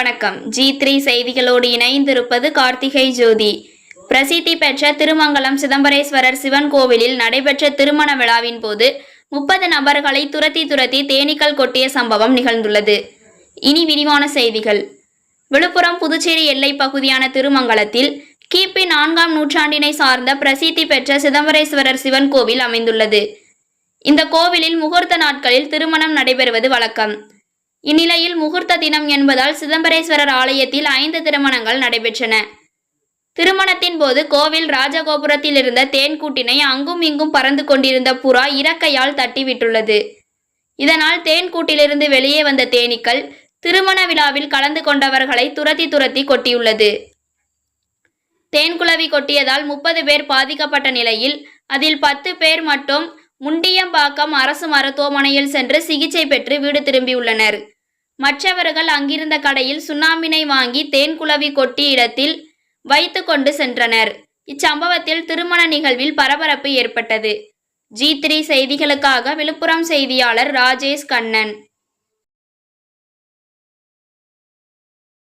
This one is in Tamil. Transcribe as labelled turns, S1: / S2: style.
S1: வணக்கம். ஜி த்ரீ செய்திகளோடு இணைந்திருப்பது கார்த்திகை ஜோதி. பிரசித்தி பெற்ற திருமங்கலம் சிதம்பரேஸ்வரர் சிவன் கோவிலில் நடைபெற்ற திருமண விழாவின் போது முப்பது நபர்களை துரத்தி துரத்தி தேனீக்கள் கொட்டிய சம்பவம் நிகழ்ந்துள்ளது. இனி விரிவான செய்திகள். விழுப்புரம் புதுச்சேரி எல்லை பகுதியான திருமங்கலத்தில் கிபி நான்காம் நூற்றாண்டினை சார்ந்த பிரசித்தி பெற்ற சிதம்பரேஸ்வரர் சிவன் கோவில் அமைந்துள்ளது. இந்த கோவிலில் முகூர்த்த நாட்களில் திருமணம் நடைபெறுவது வழக்கம். இந்நிலையில் முகூர்த்த தினம் என்பதால் சிதம்பரேஸ்வரர் ஆலயத்தில் ஐந்து திருமணங்கள் நடைபெற்றன. திருமணத்தின் போது கோவில் ராஜகோபுரத்தில் இருந்த தேன்கூட்டினை அங்கும் இங்கும் பறந்து கொண்டிருந்த புறா இறக்கையால் தட்டிவிட்டுள்ளது. இதனால் தேன்கூட்டிலிருந்து வெளியே வந்த தேனீக்கள் திருமண விழாவில் கலந்து கொண்டவர்களை துரத்தி துரத்தி கொட்டியுள்ளது. தேன்குளவி கொட்டியதால் முப்பது பேர் பாதிக்கப்பட்ட நிலையில் அதில் பத்து பேர் மட்டும் முண்டியம்பாக்கம் அரசு மருத்துவமனையில் சென்று சிகிச்சை பெற்று வீடு திரும்பியுள்ளனர். மற்றவர்கள் அங்கிருந்த கடையில் சுண்ணாம்பினை வாங்கி தேன் குளவி கொட்டி இடத்தில் வைத்து கொண்டு சென்றனர். இச்சம்பவத்தில் திருமண நிகழ்வில் பரபரப்பு ஏற்பட்டது. ஜி த்ரீ செய்திகளுக்காக விழுப்புரம் செய்தியாளர் ராஜேஷ் கண்ணன்.